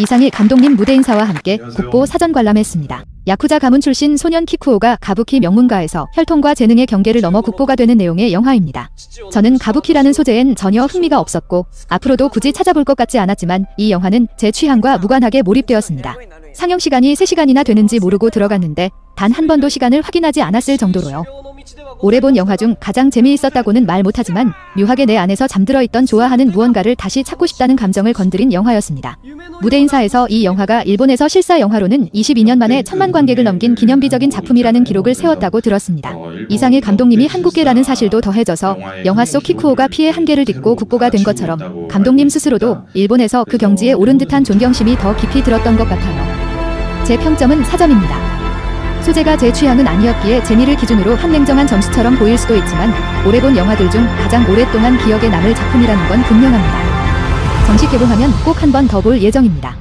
이상일 감독님 무대 인사와 함께 안녕하세요. 국보 사전 관람했습니다. 야쿠자 가문 출신 소년 키쿠오가 가부키 명문가에서 혈통과 재능의 경계를 넘어 국보가 되는 내용의 영화입니다. 저는 가부키라는 소재엔 전혀 흥미가 없었고 앞으로도 굳이 찾아볼 것 같지 않았지만 이 영화는 제 취향과 무관하게 몰입되었습니다. 상영 시간이 3시간이나 되는지 모르고 들어갔는데 단 한 번도 시간을 확인하지 않았을 정도로요. 올해 본 영화 중 가장 재미있었다고는 말 못하지만 묘하게 내 안에서 잠들어 있던 좋아하는 무언가를 다시 찾고 싶다는 감정을 건드린 영화였습니다. 무대 인사에서 이 영화가 일본에서 실사 영화로는 22년 만에 천만 관객을 넘긴 기념비적인 작품이라는 기록을 세웠다고 들었습니다. 이상일 감독님이 한국계라는 사실도 더해져서 영화 속 키쿠오가 피해 한계를 딛고 국보가 된 것처럼 감독님 스스로도 일본에서 그 경지에 오른 듯한 존경심이 더 깊이 들었던 것 같아요. 제 평점은 4점입니다. 소재가 제 취향은 아니었기에 재미를 기준으로 한 냉정한 점수처럼 보일 수도 있지만 올해 본 영화들 중 가장 오랫동안 기억에 남을 작품이라는 건 분명합니다. 정식 개봉하면 꼭 한 번 더 볼 예정입니다.